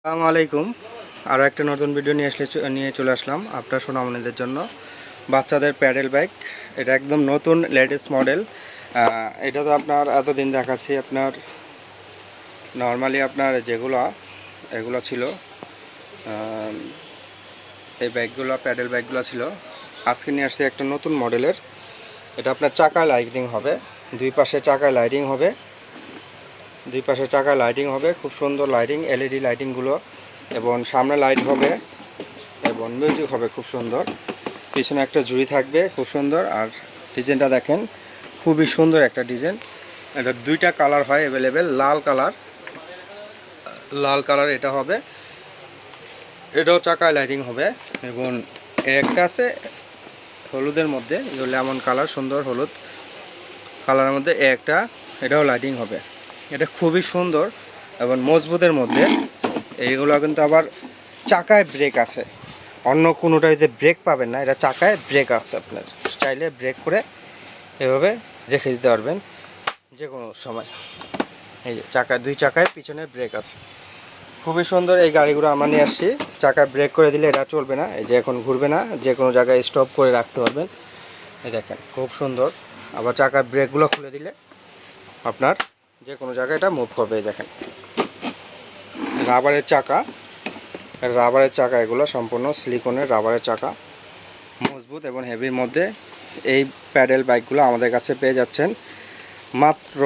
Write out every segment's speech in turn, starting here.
আসসালামু আলাইকুম। আরও একটা নতুন ভিডিও নিয়ে আসলে নিয়ে চলে আসলাম আপনার সোনামণিদের জন্য। বাচ্চাদের প্যাডেল বাইক। এটা একদম নতুন লেটেস্ট মডেল এটা তো আপনার এতদিন দেখাচ্ছি, আপনার নর্মালি আপনার যেগুলো, এগুলো ছিল এই বাইকগুলো, প্যাডেল বাইকগুলো ছিল। আজকে নিয়ে আসছি একটা নতুন মডেলের এটা আপনার চাকা লাইটিং হবে। দুই পাশে চাকা লাইটিং হবে। দুই পাশে চাকা লাইটিং হবে, খুব সুন্দর লাইটিং এলইডি লাইটিংগুলো এবং সামনে লাইট হবে, এবং মিউজিক হবে খুব সুন্দর। পিছনে একটা জুড়ি থাকবে, খুব সুন্দর, আর ডিজাইনটা দেখেন, খুবই সুন্দর একটা ডিজাইন এটা দুইটা কালার হয় অ্যাভেলেবেল লাল কালার লাল কালার এটা হবে। এটাও চাকায় লাইটিং হবে, এবং একটা আছে হলুদের মধ্যে লেমন কালার সুন্দর হলুদ। কালারের মধ্যে একটা, এটাও লাইটিং হবে। এটা খুবই সুন্দর এবং মজবুতের মধ্যে। এইগুলো কিন্তু আবার চাকায় ব্রেক আছে। অন্য কোনোটাইতে ব্রেক পাবেন না, এটা চাকায় ব্রেক আছে আপনার। চাইলে ব্রেক করে এভাবে রেখে দিতে পারবেন যে কোনো সময়। এই যে চাকায় দুই চাকায় পিছনে ব্রেক আছে। খুবই সুন্দর এই গাড়িগুলো আমরা নিয়ে আসছি। চাকায় ব্রেক করে দিলে এটা চলবে না। এই যে এখন ঘুরবে না যে কোনো জায়গায় স্টপ করে রাখতে পারবেন। এই দেখেন, খুব সুন্দর। আবার চাকার ব্রেকগুলো খুলে দিলে আপনার যে কোনো জায়গায় এটা মুভ করবে দেখেন। রাবারের চাকা। রাবারের চাকা এগুলো সম্পূর্ণ সিলিকনের রাবারের চাকা। মজবুত এবং হেভির মধ্যে এই প্যাডেল বাইকগুলো আমাদের কাছে পেয়ে যাচ্ছেন। মাত্র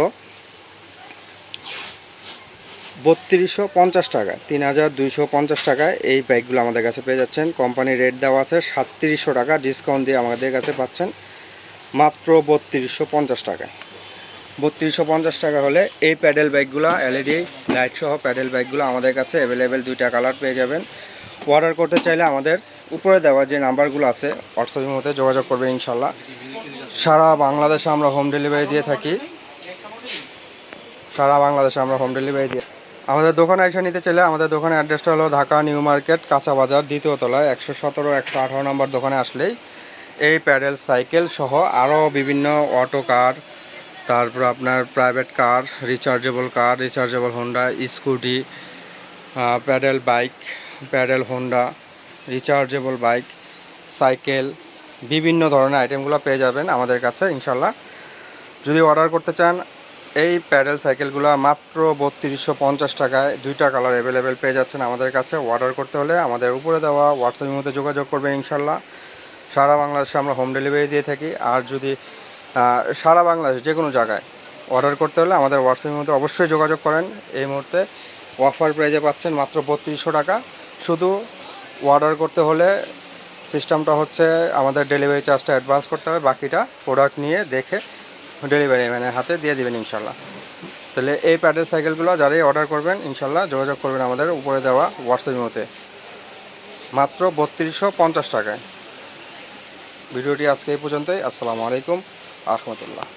বত্রিশশো পঞ্চাশ টাকা তিন হাজার দুইশো পঞ্চাশ টাকায় এই বাইকগুলো আমাদের কাছে পেয়ে যাচ্ছেন। কোম্পানির রেট দেওয়া আছে সাতত্রিশশো টাকা ডিসকাউন্ট দিয়ে আমাদের কাছে পাচ্ছেন। মাত্র বত্রিশশো পঞ্চাশ টাকায়। বত্রিশশো পঞ্চাশ টাকা হলে এই প্যাডেল বাইকগুলো এলইডি লাইট সহ প্যাডেল বাইকগুলো আমাদের কাছে অ্যাভেলেবেল দুইটা কালার পেয়ে যাবেন। অর্ডার করতে চাইলে আমাদের উপরে দেওয়া যে নাম্বারগুলো আছে হোয়াটসঅ্যাপের মধ্যে যোগাযোগ করবে ইনশাল্লাহ সারা বাংলাদেশে আমরা হোম ডেলিভারি দিয়ে থাকি। সারা বাংলাদেশে আমরা হোম ডেলিভারি দিয়ে আমাদের দোকানে এসে নিতে চাইলে আমাদের দোকানের অ্যাড্রেসটা হলো ঢাকা নিউ মার্কেট, কাঁচা বাজার, দ্বিতীয় তলায়, একশো সতেরো, একশো আঠারো নম্বর দোকানে আসলেই এই প্যাডেল সাইকেল সহ আরও বিভিন্ন অটো, কার তারপর আপনার private car rechargeable car rechargeable Honda scooty pedal bike pedal Honda rechargeable bike cycle বিভিন্ন ধরনের আইটেমগুলো পেয়ে যাবেন আমাদের কাছে ইনশাল্লাহ যদি অর্ডার করতে চান, এই প্যাডেল সাইকেলগুলো মাত্র বত্রিশশো পঞ্চাশ টাকায় দুইটা কালার অ্যাভেলেবেল পেয়ে যাচ্ছেন আমাদের কাছে। অর্ডার করতে হলে আমাদের উপরে দেওয়া হোয়াটসঅ্যাপের মধ্যে যোগাযোগ করবে ইনশাল্লাহ সারা বাংলাদেশে আমরা হোম ডেলিভারি দিয়ে থাকি। আর যদি সারা বাংলাদেশ, যে কোনো জায়গায় অর্ডার করতে হলে আমাদের হোয়াটসঅ্যাপের মধ্যে অবশ্যই যোগাযোগ করেন। এই মুহূর্তে অফার প্রাইজে পাচ্ছেন মাত্র বত্রিশশো টাকা। শুধু অর্ডার করতে হলে সিস্টেমটা হচ্ছে আমাদের ডেলিভারি চার্জটা অ্যাডভান্স করতে হবে। বাকিটা প্রোডাক্ট নিয়ে দেখে ডেলিভারি ম্যানের হাতে দিয়ে দিবেন ইনশাল্লাহ। তাহলে এই প্যাডেল সাইকেলগুলো যারাই অর্ডার করবেন, ইনশাল্লাহ যোগাযোগ করবেন আমাদের উপরে দেওয়া হোয়াটসঅ্যাপের মধ্যে। মাত্র বত্রিশশো পঞ্চাশ টাকায়। ভিডিওটি আজকে এই পর্যন্তই। আসসালামু আলাইকুম। আহমতুল্লাহ